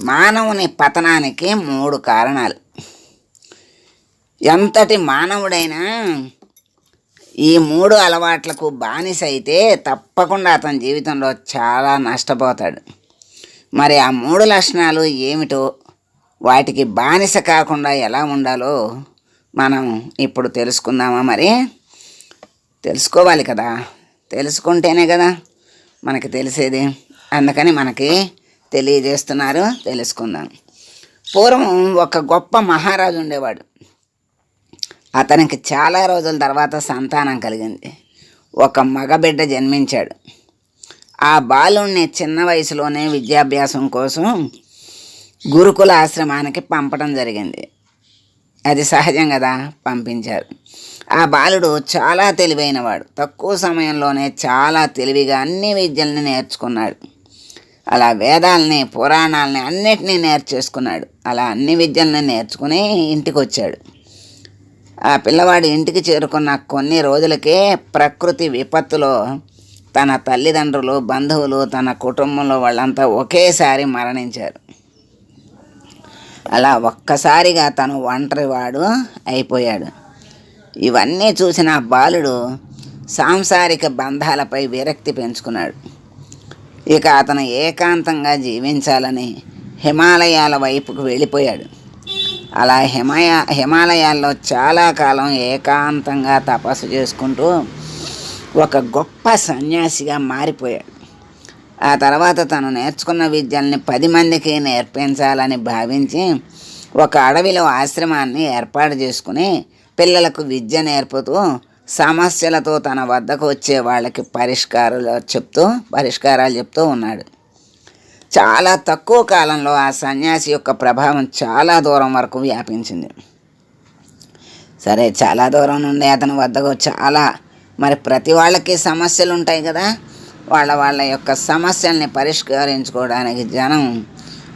మానవుని పతనానికి మూడు కారణాలు. ఎంతటి మానవుడైనా ఈ మూడు అలవాట్లకు బానిస అయితే తప్పకుండా అతని జీవితంలో చాలా నష్టపోతాడు. మరి ఆ మూడు లక్షణాలు ఏమిటో వాటికి బానిస కాకుండా ఎలా ఉండాలో మనం ఇప్పుడు తెలుసుకుందామా మరి? తెలుసుకోవాలి కదా. తెలుసుకుంటేనే కదా మనకి తెలిసేది. అందుకని మనకి తెలియజేస్తున్నారు తెలుసుకుందాం. పూర్వం ఒక గొప్ప మహారాజు ఉండేవాడు. అతనికి చాలా రోజుల తర్వాత సంతానం కలిగింది. ఒక మగబిడ్డ జన్మించాడు. ఆ బాలుణ్ణి చిన్న వయసులోనే విద్యాభ్యాసం కోసం గురుకుల ఆశ్రమానికి పంపడం జరిగింది. అది సహజం కదా పంపించారు. ఆ బాలుడు చాలా తెలివైనవాడు. తక్కువ సమయంలోనే చాలా తెలివిగా అన్ని విద్యల్ని నేర్చుకున్నాడు. అలా వేదాలని పురాణాలని అన్నిటినీ నేర్చేసుకున్నాడు. అలా అన్ని విద్యల్ని నేర్చుకుని ఇంటికి వచ్చాడు ఆ పిల్లవాడు ఇంటికి చేరుకున్న కొన్ని రోజులకే ప్రకృతి విపత్తులో తన తల్లిదండ్రులు బంధువులు తన కుటుంబంలో వాళ్ళంతా ఒకేసారి మరణించారు. అలా ఒక్కసారిగా తను ఒంటరివాడు అయిపోయాడు. ఇవన్నీ చూసిన బాలుడు సాంసారిక బంధాలపై విరక్తి పెంచుకున్నాడు. ఇక అతను ఏకాంతంగా జీవించాలని హిమాలయాల వైపుకు వెళ్ళిపోయాడు. అలా హిమాయ హిమాలయాల్లో చాలా కాలం ఏకాంతంగా తపస్సు చేసుకుంటూ ఒక గొప్ప సన్యాసిగా మారిపోయాడు. ఆ తర్వాత తను నేర్చుకున్న విద్యల్ని పది మందికి నేర్పించాలని భావించి ఒక అడవిలో ఆశ్రమాన్ని ఏర్పాటు చేసుకుని పిల్లలకు విద్య నేర్పుతూ సమస్యలతో తన వద్దకు వచ్చే వాళ్ళకి పరిష్కారాలు చెప్తూ పరిష్కారాలు చెప్తూ ఉన్నాడు. చాలా తక్కువ కాలంలో ఆ సన్యాసి యొక్క ప్రభావం చాలా దూరం వరకు వ్యాపించింది. సరే చాలా దూరం నుండి అతని వద్దకు చాలా మరి ప్రతి వాళ్ళకి సమస్యలు ఉంటాయి కదా. వాళ్ళ వాళ్ళ యొక్క సమస్యల్ని పరిష్కరించుకోవడానికి జనం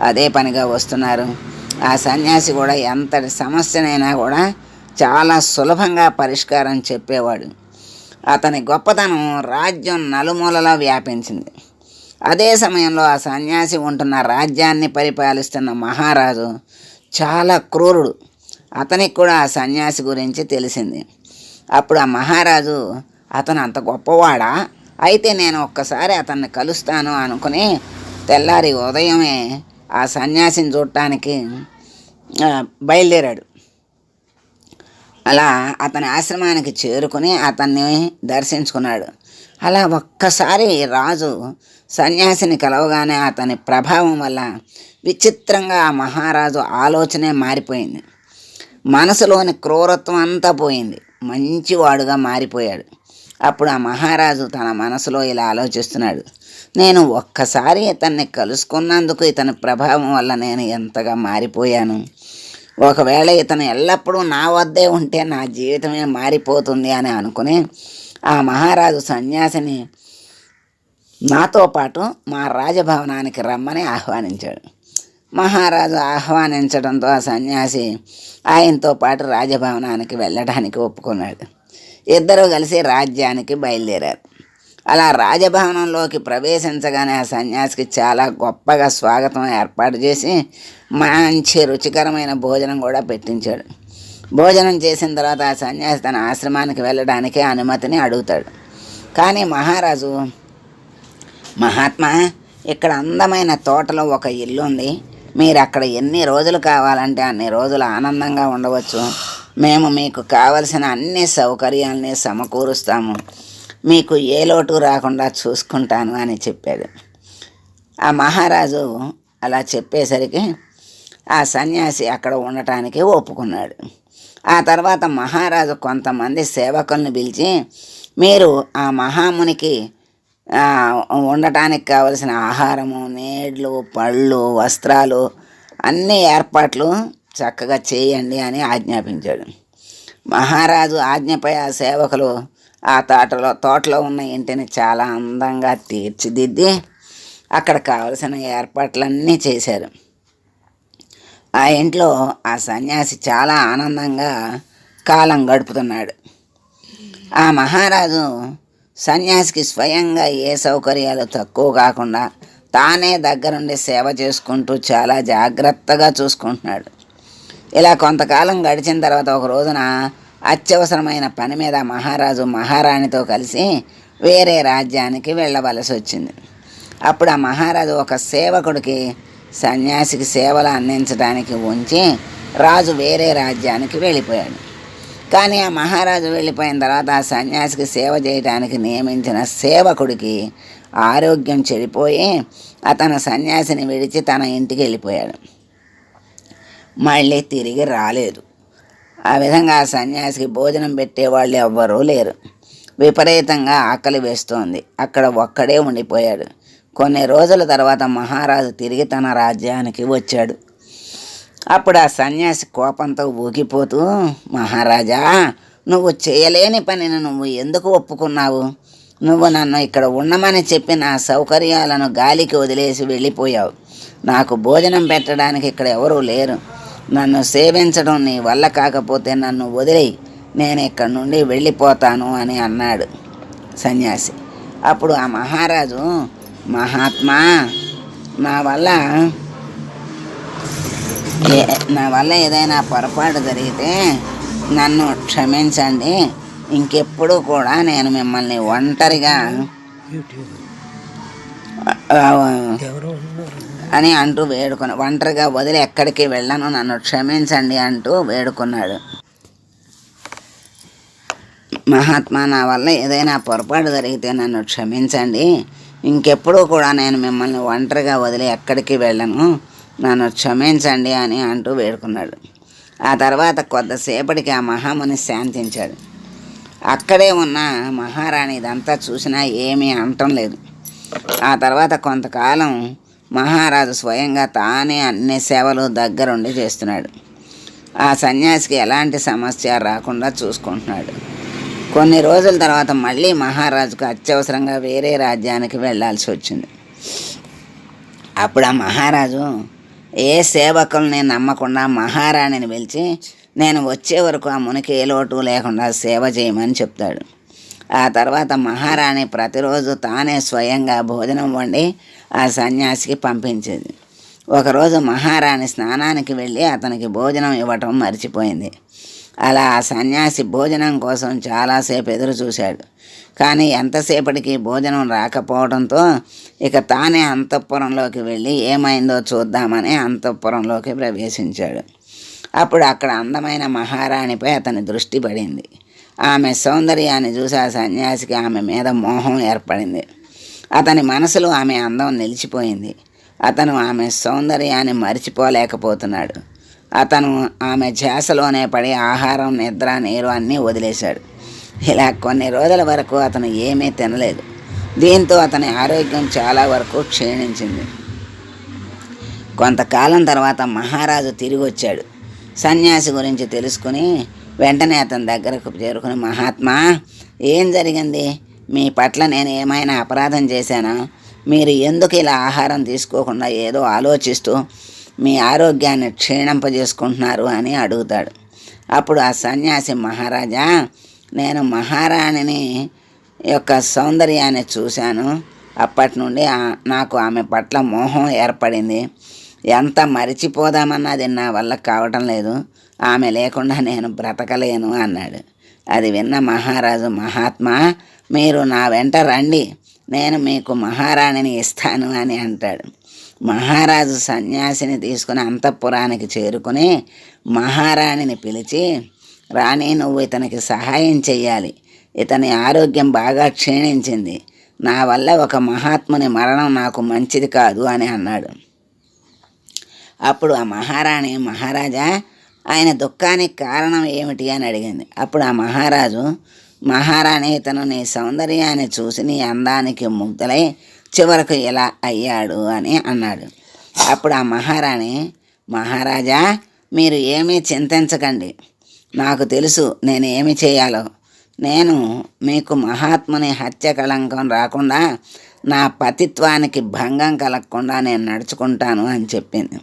అదే పనిగా వస్తున్నారు. ఆ సన్యాసి కూడా ఎంతటి సమస్యనైనా కూడా చాలా సులభంగా పరిష్కారం చెప్పేవాడు. అతని గొప్పతనం రాజ్యం నలుమూలలా వ్యాపించింది. అదే సమయంలో ఆ సన్యాసి ఉంటున్న రాజ్యాన్ని పరిపాలిస్తున్న మహారాజు చాలా క్రూరుడు. అతనికి కూడా ఆ సన్యాసి గురించి తెలిసింది. అప్పుడు ఆ మహారాజు అతను అంత గొప్పవాడా? అయితే నేను ఒక్కసారి అతన్ని కలుస్తాను అనుకుని తెల్లారి ఉదయమే ఆ సన్యాసిని చూడటానికి బయలుదేరాడు. అలా అతని ఆశ్రమానికి చేరుకుని అతన్ని దర్శించుకున్నాడు. అలా ఒక్కసారి రాజు సన్యాసిని కలవగానే అతని ప్రభావం వల్ల విచిత్రంగా ఆ మహారాజు ఆలోచనే మారిపోయింది. మనసులోని క్రూరత్వం అంతా పోయింది. మంచివాడుగా మారిపోయాడు. అప్పుడు ఆ మహారాజు తన మనసులో ఇలా ఆలోచిస్తున్నాడు. నేను ఒక్కసారి ఇతన్ని కలుసుకున్నందుకు ఇతని ప్రభావం వల్ల నేను ఎంతగా మారిపోయాను? ఒకవేళ ఇతను ఎల్లప్పుడూ నా వద్దే ఉంటే నా జీవితమే మారిపోతుంది అని అనుకుని ఆ మహారాజు సన్యాసిని నాతో పాటు మా రాజభవనానికి రమ్మని ఆహ్వానించాడు. మహారాజు ఆహ్వానించడంతో ఆ సన్యాసి ఆయనతో పాటు రాజభవనానికి వెళ్ళడానికి ఒప్పుకున్నాడు. ఇద్దరూ కలిసి రాజ్యానికి బయలుదేరారు. అలా రాజభవనంలోకి ప్రవేశించగానే ఆ సన్యాసికి చాలా గొప్పగా స్వాగతం ఏర్పాటు చేసి మంచి రుచికరమైన భోజనం కూడా పెట్టించాడు. భోజనం చేసిన తర్వాత ఆ సన్యాసి తన ఆశ్రమానికి వెళ్ళడానికి అనుమతిని అడుగుతాడు. కానీ మహారాజు మహాత్మా ఇక్కడ అందమైన తోటలో ఒక ఇల్లు ఉంది. మీరు అక్కడ ఎన్ని రోజులు కావాలంటే అన్ని రోజులు ఆనందంగా ఉండవచ్చు. మేము మీకు కావలసిన అన్ని సౌకర్యాలని సమకూరుస్తాము. మీకు ఏ లోటు రాకుండా చూసుకుంటాను అని చెప్పాడు ఆ మహారాజు అలా చెప్పేసరికి ఆ సన్యాసి అక్కడ ఉండటానికి ఒప్పుకున్నాడు. ఆ తర్వాత మహారాజు కొంతమంది సేవకుల్ని పిలిచి మీరు ఆ మహామునికి ఉండటానికి కావలసిన ఆహారము నీళ్ళు పళ్ళు వస్త్రాలు అన్ని ఏర్పాట్లు చక్కగా చేయండి అని ఆజ్ఞాపించాడు. మహారాజు ఆజ్ఞపై ఆ సేవకులు ఆ తోటలో తోటలో ఉన్న ఇంటిని చాలా అందంగా తీర్చిదిద్ది అక్కడ కావలసిన ఏర్పాట్లన్నీ చేశారు. ఆ ఇంట్లో ఆ సన్యాసి చాలా ఆనందంగా కాలం గడుపుతున్నాడు. ఆ మహారాజు సన్యాసికి స్వయంగా ఏ సౌకర్యాలు తక్కువ కాకుండా తానే దగ్గరుండి సేవ చేసుకుంటూ చాలా జాగ్రత్తగా చూసుకుంటున్నాడు. ఇలా కొంతకాలం గడిచిన తర్వాత ఒక రోజున అత్యవసరమైన పని మీద మహారాజు మహారాణితో కలిసి వేరే రాజ్యానికి వెళ్ళవలసి వచ్చింది. అప్పుడు ఆ మహారాజు ఒక సేవకుడికి సన్యాసికి సేవలు అందించడానికి ఉంచి రాజు వేరే రాజ్యానికి వెళ్ళిపోయాడు. కానీ ఆ మహారాజు వెళ్ళిపోయిన తర్వాత ఆ సన్యాసికి సేవ చేయడానికి నియమించిన సేవకుడికి ఆరోగ్యం చెడిపోయి అతను సన్యాసిని విడిచి తన ఇంటికి వెళ్ళిపోయాడు. మళ్ళీ తిరిగి రాలేదు. ఆ విధంగా సన్యాసికి భోజనం పెట్టేవాళ్ళు ఎవ్వరూ లేరు. విపరీతంగా ఆకలి వేస్తోంది. అక్కడ ఒక్కడే ఉండిపోయాడు. కొన్ని రోజుల తర్వాత మహారాజు తిరిగి తన రాజ్యానికి వచ్చాడు. అప్పుడు ఆ సన్యాసి కోపంతో ఊగిపోతూ మహారాజా నువ్వు చేయలేని పనిని నువ్వు ఎందుకు ఒప్పుకున్నావు? నువ్వు నన్ను ఇక్కడ ఉండమని చెప్పి నా సౌకర్యాలను గాలికి వదిలేసి వెళ్ళిపోయావు. నాకు భోజనం పెట్టడానికి ఇక్కడ ఎవరూ లేరు. నన్ను సేవించడం నీ వల్ల కాకపోతే నన్ను వదిలేయి. నేను ఇక్కడి నుండి వెళ్ళిపోతాను అని అన్నాడు సన్యాసి. అప్పుడు ఆ మహారాజు మహాత్మా నా వల్ల నా వల్ల ఏదైనా పొరపాటు జరిగితే నన్ను క్షమించండి. ఇంకెప్పుడు కూడా నేను మిమ్మల్ని ఒంటరిగా అని అంటూ వేడుకున్నాడు ఒంటరిగా వదిలి ఎక్కడికి వెళ్ళను నన్ను క్షమించండి అంటూ వేడుకున్నాడు. మహాత్మా నా వల్ల ఏదైనా పొరపాటు జరిగితే నన్ను క్షమించండి. ఇంకెప్పుడూ కూడా నేను మిమ్మల్ని ఒంటరిగా వదిలి ఎక్కడికి వెళ్ళను నన్ను క్షమించండి అని అంటూ వేడుకున్నాడు. ఆ తర్వాత కొద్దిసేపటికి ఆ మహాముని శాంతించాడు. అక్కడే ఉన్న మహారాణి ఇదంతా చూసినా ఏమీ అనటం లేదు. ఆ తర్వాత కొంతకాలం మహారాజు స్వయంగా తానే అన్ని సేవలు దగ్గరుండి చేస్తున్నాడు. ఆ సన్యాసికి ఎలాంటి సమస్య రాకుండా చూసుకుంటున్నాడు. కొన్ని రోజుల తర్వాత మళ్ళీ మహారాజుకు అత్యవసరంగా వేరే రాజ్యానికి వెళ్ళాల్సి వచ్చింది. అప్పుడు ఆ మహారాజు ఏ సేవకుల్ని నమ్మకుండా మహారాణిని పిలిచి నేను వచ్చే వరకు ఆ మునికి ఏ లోటు లేకుండా సేవ చేయమని చెప్తాడు. ఆ తర్వాత మహారాణి ప్రతిరోజు తానే స్వయంగా భోజనం వండి ఆ సన్యాసికి పంపించేది. ఒకరోజు మహారాణి స్నానానికి వెళ్ళి అతనికి భోజనం ఇవ్వటం మర్చిపోయింది. అలా ఆ సన్యాసి భోజనం కోసం చాలాసేపు ఎదురు చూశాడు. కానీ ఎంతసేపటికి భోజనం రాకపోవడంతో ఇక తానే అంతఃపురంలోకి వెళ్ళి ఏమైందో చూద్దామని అంతఃపురంలోకి ప్రవేశించాడు. అప్పుడు అక్కడ అందమైన మహారాణిపై అతని దృష్టి పడింది. ఆమె సౌందర్యాన్ని చూసి ఆ సన్యాసికి ఆమె మీద మోహం ఏర్పడింది. అతని మనసులో ఆమె అందం నిలిచిపోయింది. అతను ఆమె సౌందర్యాన్ని మరిచిపోలేకపోతున్నాడు. అతను ఆమె ధ్యాసలోనే పడి ఆహారం నిద్ర నీరు అన్నీ వదిలేశాడు. ఇలా కొన్ని రోజుల వరకు అతను ఏమీ తినలేదు. దీంతో అతని ఆరోగ్యం చాలా వరకు క్షీణించింది. కొంతకాలం తర్వాత మహారాజు తిరిగి వచ్చాడు సన్యాసి గురించి తెలుసుకుని వెంటనే అతని దగ్గరకు చేరుకుని మహాత్మా ఏం జరిగింది? మీ పట్ల నేను ఏమైనా అపరాధం చేశానా? మీరు ఎందుకు ఇలా ఆహారం తీసుకోకుండా ఏదో ఆలోచిస్తూ మీ ఆరోగ్యాన్ని క్షీణింపజేసుకుంటున్నారు? అని అడుగుతాడు. అప్పుడు ఆ సన్యాసి మహారాజా నేను మహారాణిని యొక్క సౌందర్యాన్ని చూశాను. అప్పటి నుండి నాకు ఆమె పట్ల మోహం ఏర్పడింది. ఎంత మరిచిపోదామన్నది నా వల్ల కావటం లేదు. ఆమె లేకుండా నేను బ్రతకలేను అన్నాడు. అది విన్న మహారాజు మహాత్మా మీరు నా వెంట రండి నేను మీకు మహారాణిని ఇస్తాను అని అంటాడు. మహారాజు సన్యాసిని తీసుకుని అంతఃపురానికి చేరుకుని మహారాణిని పిలిచి రాణి నువ్వు ఇతనికి సహాయం చెయ్యాలి. ఇతని ఆరోగ్యం బాగా క్షీణించింది. నా వల్ల ఒక మహాత్ముని మరణం నాకు మంచిది కాదు అని అన్నాడు. అప్పుడు ఆ మహారాణి మహారాజా ఆయన దుఃఖానికి కారణం ఏమిటి అని అడిగింది. అప్పుడు ఆ మహారాజు మహారాణి ఇతను నీ సౌందర్యాన్ని చూసి నీ అందానికి ముగ్ధులై చివరకు ఇలా అయ్యాడు? అని అన్నాడు. అప్పుడు ఆ మహారాణి మహారాజా మీరు ఏమీ చింతించకండి. నాకు తెలుసు నేను ఏమి చేయాలో. నేను మీకు మహాత్ముని హత్య కళంకం రాకుండా నా పతిత్వానికి భంగం కలగకుండా నేను నడుచుకుంటాను అని చెప్పింది.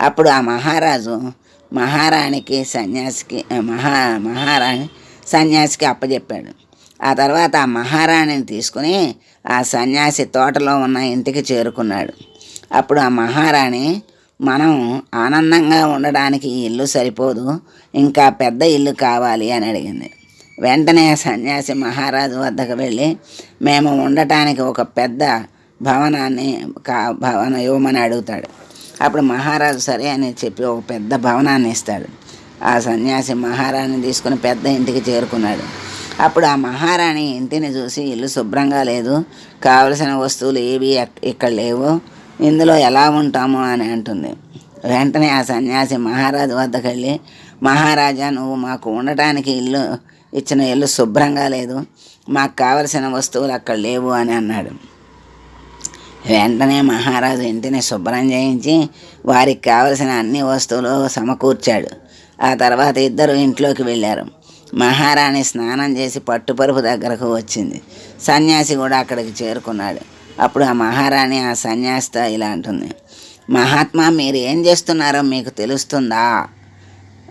అప్పుడు ఆ మహారాజు మహారాణికి సన్యాసికి మహా మహారాణి సన్యాసికి అప్పచెప్పాడు ఆ తర్వాత ఆ మహారాణిని తీసుకుని ఆ సన్యాసి తోటలో ఉన్న ఇంటికి చేరుకున్నాడు. అప్పుడు ఆ మహారాణి మనం ఆనందంగా ఉండడానికి ఈ ఇల్లు సరిపోదు ఇంకా పెద్ద ఇల్లు కావాలి అని అడిగింది. వెంటనే ఆ సన్యాసి మహారాజు వద్దకు వెళ్ళి మేము ఉండటానికి ఒక పెద్ద భవనాన్ని కా భవన ఇవ్వమని అడుగుతాడు. అప్పుడు మహారాజు సరే అని చెప్పి ఒక పెద్ద భవనాన్ని ఇస్తాడు. ఆ సన్యాసి మహారాణిని తీసుకుని పెద్ద ఇంటికి చేరుకున్నాడు. అప్పుడు ఆ మహారాణి ఇంటిని చూసి ఇల్లు శుభ్రంగా లేదు. కావలసిన వస్తువులు ఏవి ఇక్కడ లేవు. ఇందులో ఎలా ఉంటాము? అని అంటుంది. వెంటనే ఆ సన్యాసి మహారాజు వద్దకు వెళ్ళి మహారాజా నువ్వు మాకు ఉండటానికి ఇల్లు ఇచ్చిన ఇల్లు శుభ్రంగా లేదు. మాకు కావలసిన వస్తువులు అక్కడ లేవు అని అన్నాడు. వెంటనే మహారాజు ఇంటిని శుభ్రం చేయించి వారికి కావలసిన అన్ని వస్తువులు సమకూర్చాడు. ఆ తర్వాత ఇద్దరు ఇంట్లోకి వెళ్ళారు. మహారాణి స్నానం చేసి పట్టుపరుపు దగ్గరకు వచ్చింది. సన్యాసి కూడా అక్కడికి చేరుకున్నాడు. అప్పుడు ఆ మహారాణి ఆ సన్యాసితో ఇలా అంటుంది. మహాత్మా మీరు ఏం చేస్తున్నారో మీకు తెలుస్తుందా?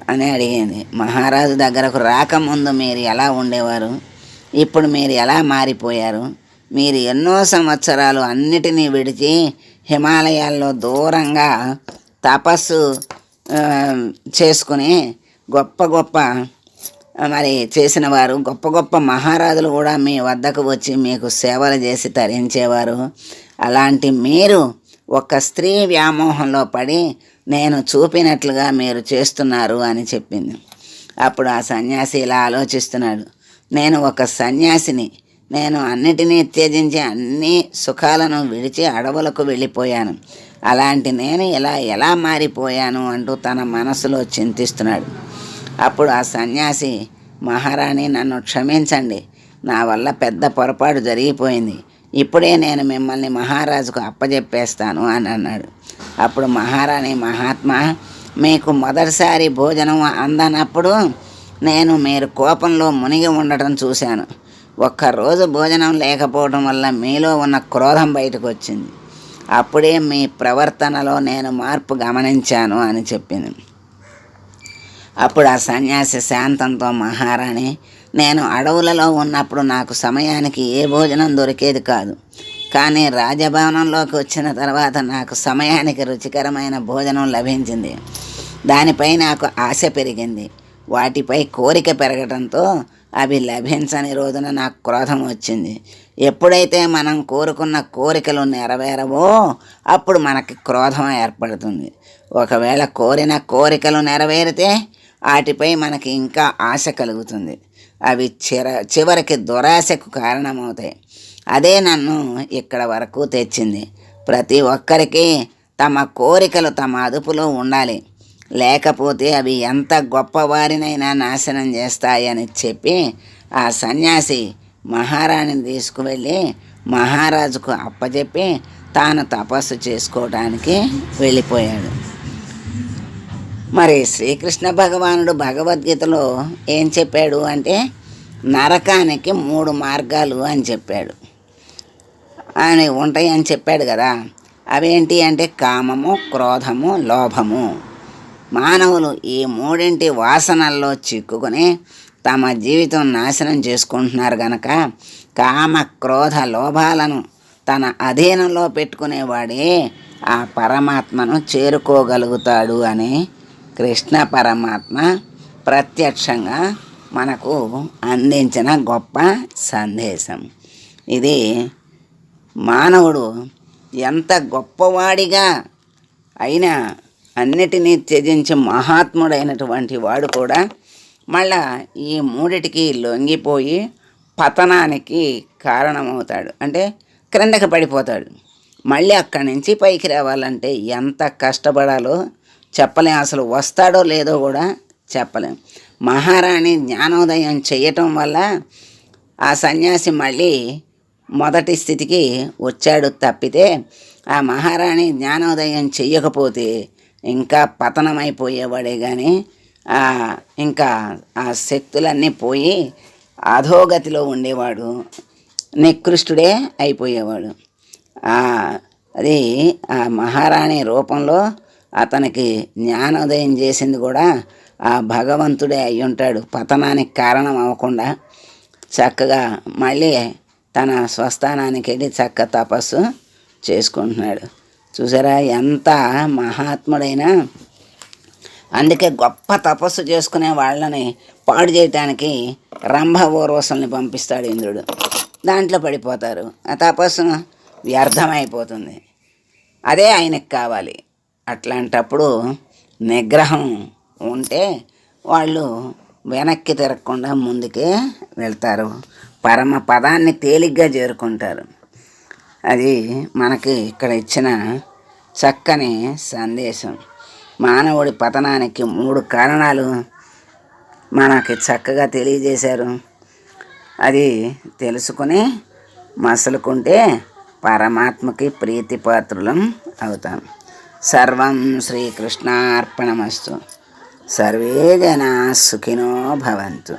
అని అడిగింది. మహారాజు దగ్గరకు రాకముందు మీరు ఎలా ఉండేవారు? ఇప్పుడు మీరు ఎలా మారిపోయారు? మీరు ఎన్నో సంవత్సరాలు అన్నిటినీ విడిచి హిమాలయాల్లో దూరంగా తపస్సు చేసుకుని గొప్ప గొప్ప మరి చేసిన వారు గొప్ప గొప్ప మహారాజులు కూడా మీ వద్దకు వచ్చి మీకు సేవలు చేసి తరించేవారు. అలాంటి మీరు ఒక స్త్రీ వ్యామోహంలో పడి నేను చూపినట్లుగా మీరు చేస్తున్నారు అని చెప్పింది. అప్పుడు ఆ సన్యాసి ఇలా ఆలోచిస్తున్నాడు. నేను ఒక సన్యాసిని నేను అన్నిటినీ త్యజించి అన్ని సుఖాలను విడిచి అడవులకు వెళ్ళిపోయాను. అలాంటి నేను ఇలా ఎలా మారిపోయాను అంటూ తన మనసులో చింతిస్తున్నాడు. అప్పుడు ఆ సన్యాసి మహారాణి నన్ను క్షమించండి. నా వల్ల పెద్ద పొరపాటు జరిగిపోయింది. ఇప్పుడే నేను మిమ్మల్ని మహారాజుకు అప్పజెప్పేస్తాను అని అన్నాడు. అప్పుడు మహారాణి మహాత్మా మీకు మొదటిసారి భోజనం అందనప్పుడు నేను మీరు కోపంలో మునిగి ఉండటం చూశాను. ఒక్కరోజు భోజనం లేకపోవడం వల్ల మీలో ఉన్న క్రోధం బయటకు వచ్చింది అప్పుడే మీ ప్రవర్తనలో నేను మార్పు గమనించాను అని చెప్పింది. అప్పుడు ఆ సన్యాసి శాంతంతో మహారాణి నేను అడవులలో ఉన్నప్పుడు నాకు సమయానికి ఏ భోజనం దొరికేది కాదు. కానీ రాజభవనంలోకి వచ్చిన తర్వాత నాకు సమయానికి రుచికరమైన భోజనం లభించింది. దానిపై నాకు ఆశ పెరిగింది. వాటిపై కోరిక పెరగడంతో అవి లభించని రోజున నాకు క్రోధం వచ్చింది. ఎప్పుడైతే మనం కోరుకున్న కోరికలు నెరవేరవో అప్పుడు మనకి క్రోధం ఏర్పడుతుంది. ఒకవేళ కోరిన కోరికలు నెరవేరితే వాటిపై మనకి ఇంకా ఆశ కలుగుతుంది. అవి చిర చివరికి దురాశకు కారణమవుతాయి. అదే నన్ను ఇక్కడ వరకు తెచ్చింది. ప్రతి ఒక్కరికి తమ కోరికలు తమ అదుపులో ఉండాలి. లేకపోతే అవి ఎంత గొప్పవారినైనా నాశనం చేస్తాయని చెప్పి ఆ సన్యాసి మహారాణిని తీసుకువెళ్ళి మహారాజుకు అప్పచెప్పి తాను తపస్సు చేసుకోవడానికి వెళ్ళిపోయాడు. మరి శ్రీకృష్ణ భగవానుడు భగవద్గీతలో ఏం చెప్పాడు అంటే నరకానికి మూడు మార్గాలు అని చెప్పాడు. అని ఉంటాయి అని చెప్పాడు కదా. అవేంటి అంటే కామము క్రోధము లోభము. మానవులు ఈ మూడింటి వాసనల్లో చిక్కుకొని తమ జీవితం నాశనం చేసుకుంటున్నారు గనక కామ క్రోధ లోభాలను తన అధీనంలో పెట్టుకునేవాడే ఆ పరమాత్మను చేరుకోగలుగుతాడు అని కృష్ణ పరమాత్మ ప్రత్యక్షంగా మనకు అందించిన గొప్ప సందేశం. ఇది మానవుడు ఎంత గొప్పవాడిగా అయినా అన్నిటినీ త్యజించి మహాత్ముడైనటువంటి వాడు కూడా మళ్ళా ఈ మూడిటికి లొంగిపోయి పతనానికి కారణమవుతాడు. అంటే క్రిందకి పడిపోతాడు. మళ్ళీ అక్కడి నుంచి పైకి రావాలంటే ఎంత కష్టపడాలో చెప్పలేం. అసలు వస్తాడో లేదో కూడా చెప్పలేం. మహారాణి జ్ఞానోదయం చేయటం వల్ల ఆ సన్యాసి మళ్ళీ మొదటి స్థితికి వచ్చాడు తప్పితే ఆ మహారాణి జ్ఞానోదయం చెయ్యకపోతే ఇంకా పతనమైపోయేవాడే కానీ ఇంకా ఆ శక్తులన్నీ పోయి అధోగతిలో ఉండేవాడు. నికృష్టుడే అయిపోయేవాడు. అది ఆ మహారాణి రూపంలో అతనికి జ్ఞానోదయం చేసింది కూడా ఆ భగవంతుడే అయి ఉంటాడు పతనానికి కారణం అవ్వకుండా చక్కగా మళ్ళీ తన స్వస్థానానికి వెళ్ళి చక్క తపస్సు చేసుకుంటున్నాడు. చూసారా? ఎంత మహాత్ముడైనా. అందుకే గొప్ప తపస్సు చేసుకునే వాళ్ళని పాడు చేయటానికి రంభ ఊర్వశల్ని పంపిస్తాడు ఇంద్రుడు. దాంట్లో పడిపోతారు. ఆ తపస్సు వ్యర్థమైపోతుంది. అదే ఆయనకు కావాలి. అట్లాంటప్పుడు నిగ్రహం ఉంటే వాళ్ళు వెనక్కి తిరగకుండా ముందుకే వెళ్తారు. పరమ పదాన్ని తేలిగ్గా చేరుకుంటారు. అది మనకి ఇక్కడ ఇచ్చిన చక్కని సందేశం. మానవుడి పతనానికి మూడు కారణాలు మనకి చక్కగా తెలియజేశారు. అది తెలుసుకుని మసలుకుంటే పరమాత్మకి ప్రీతిపాత్రులం అవుతాం. సర్వం శ్రీకృష్ణార్పణమస్తు. సర్వే జనా సుఖినో భవంతు.